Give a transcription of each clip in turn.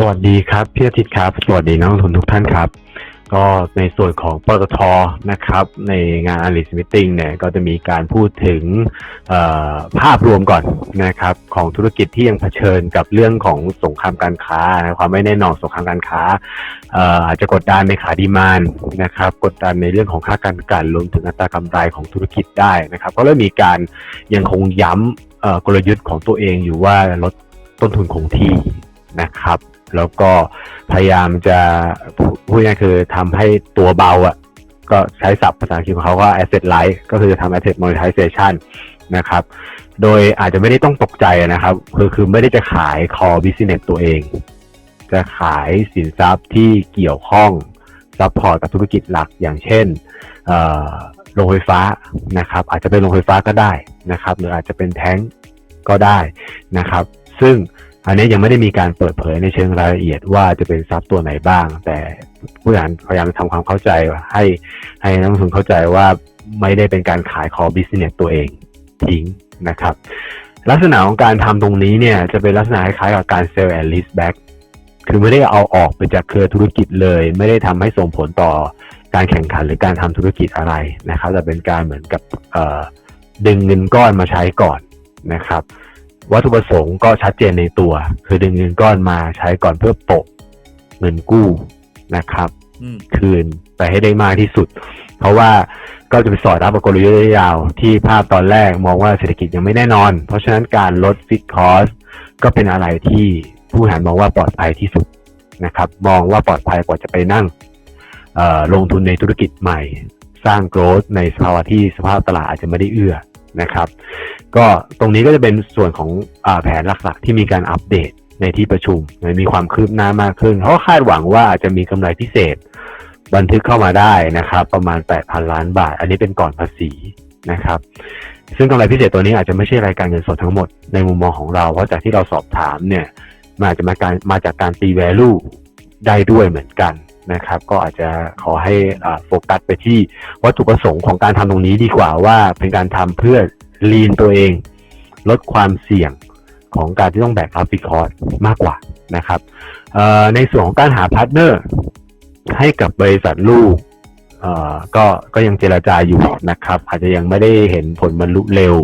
สวัสดีครับพี่อาทิตย์ครับ สวัสดีนักลงทุนทุกท่านครับ ก็ในส่วนของปตทนะครับ ในงาน analyst meeting เนี่ยก็จะมีการพูดถึงภาพรวมก่อนนะครับ ของธุรกิจที่ยังเผชิญกับเรื่องของสงครามการค้านะความไม่แน่นอนสงครามการค้าอาจจะกดดันในขาดีมานนะครับ กดดันในเรื่องของค่าการกันรวมถึงอัตรากำไรของธุรกิจได้นะครับ ก็เริ่มมีการยังคงย้ำกลยุทธ์ของตัวเองอยู่ว่าลดต้นทุนคงที่นะครับ แล้วก็พยายามจะพูดง่ายๆคือทำให้ตัวเบาอะก็ใช้ศัพท์ภาษาอังกฤษของเขาว่า asset light ก็คือจะทำ asset monetization นะครับ โดยอาจจะไม่ได้ต้องตกใจนะครับ คือคือไม่ได้จะขาย core business ตัวเอง จะขายสินทรัพย์ที่เกี่ยวข้องซัพพอร์ตกับธุรกิจหลักอย่างเช่นโรงไฟฟ้านะครับ อาจจะเป็นโรงไฟฟ้าก็ได้นะครับ หรืออาจจะเป็นแท้งก็ได้นะครับ ซึ่ง อันนี้ยังไม่ได้มีการเปิดเผยในเชิงรายละเอียดว่าจะเป็นทรัพย์ตัวไหนบ้าง แต่ผู้บริหารพยายามทำความเข้าใจให้ให้นักลงทุนเข้าใจว่าไม่ได้เป็นการขาย core business ตัวเองทิ้งนะครับ ลักษณะของการทำตรงนี้เนี่ยจะเป็นลักษณะคล้ายๆกับการ sell and lease back คือไม่ได้เอาออกไปจากเครือธุรกิจเลย ไม่ได้ทำให้ส่งผลต่อการแข่งขันหรือการทำธุรกิจอะไรนะครับแต่เป็นการเหมือนกับดึงเงินก้อนมาใช้ก่อนนะครับ วัตถุประสงค์ก็ชัดเจนในตัว คือดึงเงินก้อนมาใช้ก่อนเพื่อโปะเงินกู้นะครับอืมคืนไปให้ได้มากที่สุด เพราะว่าก็จะไปสอดรับกับกลยุทธ์ระยะยาว ที่ภาพตอนแรกมองว่าเศรษฐกิจยังไม่แน่นอน เพราะฉะนั้นการลดฟิกคอสก็เป็นอะไรที่ผู้บริหารมองว่าปลอดภัยที่สุดนะครับ มองว่าปลอดภัยกว่าจะไปนั่งเอ่อลงทุนในธุรกิจใหม่ สร้างโกรธในสภาวะที่สภาพตลาดอาจจะไม่ได้เอื้อ นะครับ ก็ตรงนี้ก็จะเป็นส่วนของอแผนหลักๆ ที่มีการอัปเดตในที่ประชุมมีความคืบหน้ามากขึ้นเขาก็คาดหวังว่าอาจจะมีกำไรพิเศษ บันทึกเข้ามาได้นะครับ ประมาณ 8,000 ล้านบาท อันนี้เป็นก่อนภาษีนะครับ ซึ่งกำไรพิเศษตัวนี้อาจจะไม่ใช่รายการเงินสดทั้งหมดในมุมมองของเรา เพราะจากที่เราสอบถามเนี่ยมันอาจจะมาการมาจากการตี value ได้ด้วยเหมือนกัน นะครับ ก็อาจจะขอให้โฟกัสไปที่วัตถุประสงค์ของการทำตรงนี้ดีกว่าว่าเป็นการทำเพื่อลีนตัวเอง ลดความเสี่ยงของการที่ต้องแบกรับฟิคอร์สมากกว่านะครับในส่วนของการหาพาร์ทเนอร์ให้กับบริษัทลูกก็ก็ยังเจราจาอยู่นะครับ อาจจะยังไม่ได้เห็นผลบรรลุเร็ว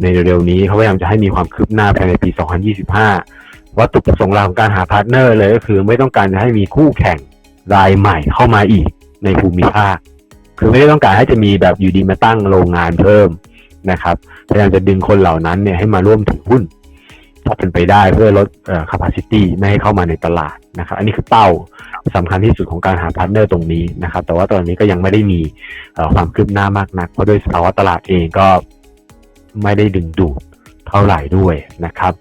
ในเร็วๆนี้เขาพยายามจะให้มีความคืบหน้าภายในปี 2025 วัตถุประสงค์หลักของการหาพาร์ทเนอร์เลยก็คือไม่ต้องการจะให้มีคู่แข่ง รายใหม่เข้ามาอีกในภูมิภาค คือไม่ได้ต้องการให้จะมีแบบอยู่ดีมาตั้งโรงงานเพิ่มนะครับพยายามจะดึงคนเหล่านั้นเนี่ยให้มาร่วมถือหุ้นถ้าเป็นไปได้เพื่อลดเอ่อ capacity ไม่ให้เข้ามาในตลาดนะครับ อันนี้คือเป้าสำคัญที่สุดของการหาพาร์ทเนอร์ตรงนี้นะครับ แต่ว่าตอนนี้ก็ยังไม่ได้มีความคืบหน้ามากนัก เพราะด้วยสภาวะตลาดเองก็ไม่ได้ดึงดูดเท่าไหร่ด้วยนะครับ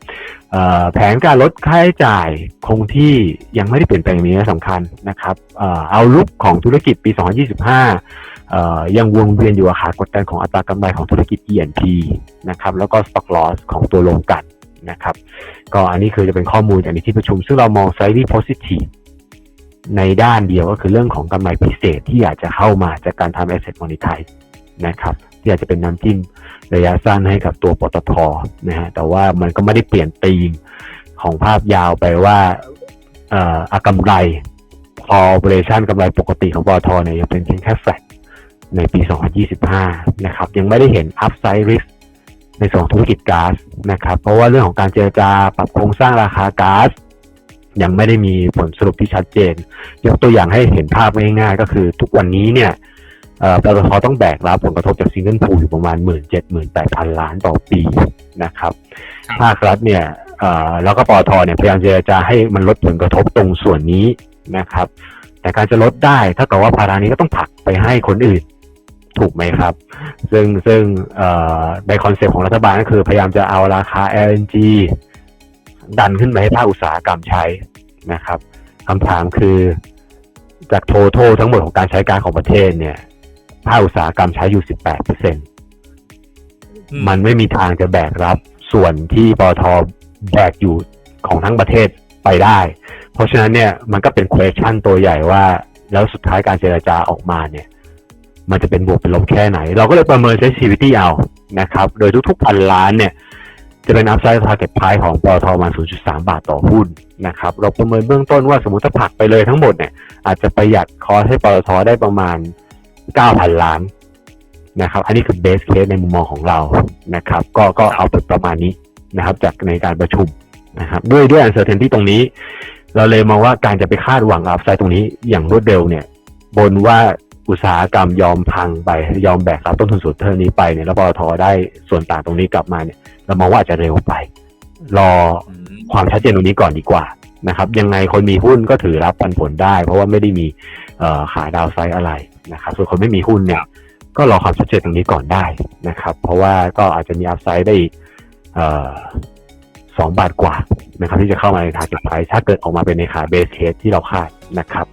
แผนการลดค่าใช้จ่ายคงที่ยังไม่ได้เปลี่ยนแปลงมีนัยสำคัญนะครับเอาลุกของธุรกิจปี 2025 ยังวนเวียนอยู่กับขากดดันของอัตรากำไรของธุรกิจ E&P นะครับแล้วก็ stock loss ของตัวลงกันนะครับ ก็อันนี้คือจะเป็นข้อมูลจากในที่ประชุม ซึ่งเรามอง slightly positive ในด้านเดียวก็คือเรื่องของกำไรพิเศษที่อยาจจะเข้ามาจากการทำ asset monetize นะครับ ที่อาจจะเป็นน้ำจิ้มระยะสั้นให้กับตัวปตทนะฮะแต่ว่ามันก็ไม่ได้เปลี่ยนธีมของภาพยาวไปว่าเอ่ออากำไรพอ operation กำไรปกติของปตทเนี่ยยังเป็นเพียงแค่ flat ในปี 2025 นะครับ ยังไม่ได้เห็น upside risk ในส่วนของธุรกิจก๊าซนะครับ เพราะว่าเรื่องของการเจรจาปรับโครงสร้างราคาก๊าซยังไม่ได้มีผลสรุปที่ชัดเจน ยกตัวอย่างให้เห็นภาพง่ายๆก็คือทุกวันนี้เนี่ย ปตทต้องแบกรับผลกระทบจากซิงเกิลพูอยู่ประมาณ 1 7 0 0 0 8 0 0 ล้านต่อปีนะครับครับภาครัฐเนี่ยเอ่อแล้วก็ปตทเนี่ยพยายามเจรจาให้มันลดผลกระทบตรงส่วนนี้นะครับ แต่การจะลดได้ถ้ากับว่าภาระนี้ก็ต้องผลักไปให้คนอื่นถูกไหมครับ ซึ่งซึ่งเอ่อในคอนเซปต์ของรัฐบาลก็คือพยายามจะเอาราคา LNG ดันขึ้นไปให้ภาคอุตสาหกรรมใช้นะครับคำถามคือจากโทโททั้งหมดของการใช้การของประเทศเนี่ย ภาคอุตสาหกรรมใช้อยู่ 18เปอร์เซ็นอืมันไม่มีทางจะแบกรับส่วนที่ปตทแบกอยู่ของทั้งประเทศไปได้ เพราะฉะนั้นเนี่ยมันก็เป็น question ตัวใหญ่ว่า แล้วสุดท้ายการเจรจาออกมาเนี่ย มันจะเป็นบวกเป็นลบแค่ไหน เราก็เลยประเมิน sensitivity เอานะครับ โดยทุกๆพันล้านเนี่ย จะเป็นอัพไซด์ทาร์เก็ตไพของปตทประมาณ 0.3 บาทต่อหุ้นนะครับ เราประเมินเบื้องต้นว่าสมมติถ้าผลักไปเลยทั้งหมดเนี่ยอาจจะประหยัดคอสให้ปตทได้ประมาณ 9,000 ล้านนะครับ อันนี้คือเบสเคสในมุมมองของเรานะครับ ก็ก็เอาไปประมาณนี้นะครับ จากในการประชุมนะครับ ด้วยด้วย uncertainty ตรงนี้ เราเลยมองว่าการจะไปคาดหวังอัพไซด์ตรงนี้อย่างรวดเร็วเนี่ย บนว่าอุตสาหกรรมยอมพังไปยอมแบกรับต้นทุนสูงเท่านี้ไปเนี่ยแล้วปตทได้ส่วนต่างตรงนี้กลับมาเนี่ย เรามองว่าอาจจะเร็วไป รออืมความชัดเจนตรงนี้ก่อนดีกว่านะครับ ยังไงคนมีหุ้นก็ถือรับปันผลได้ เพราะว่าไม่ได้มีเอ่อขาดาวไซด์อะไร นะครับส่วนคนไม่มีหุ้นเนี่ยก็รอความชัดเจนตรงนี้ก่อนได้นะครับ เพราะว่าก็อาจจะมีอัพไซด์ได้อีกสองบาทกว่านะครับที่จะเข้ามาในทาร์เก็ตไพรถ้าเกิดออกมาเป็นในขาเบสเคสที่เราคาดนะครับ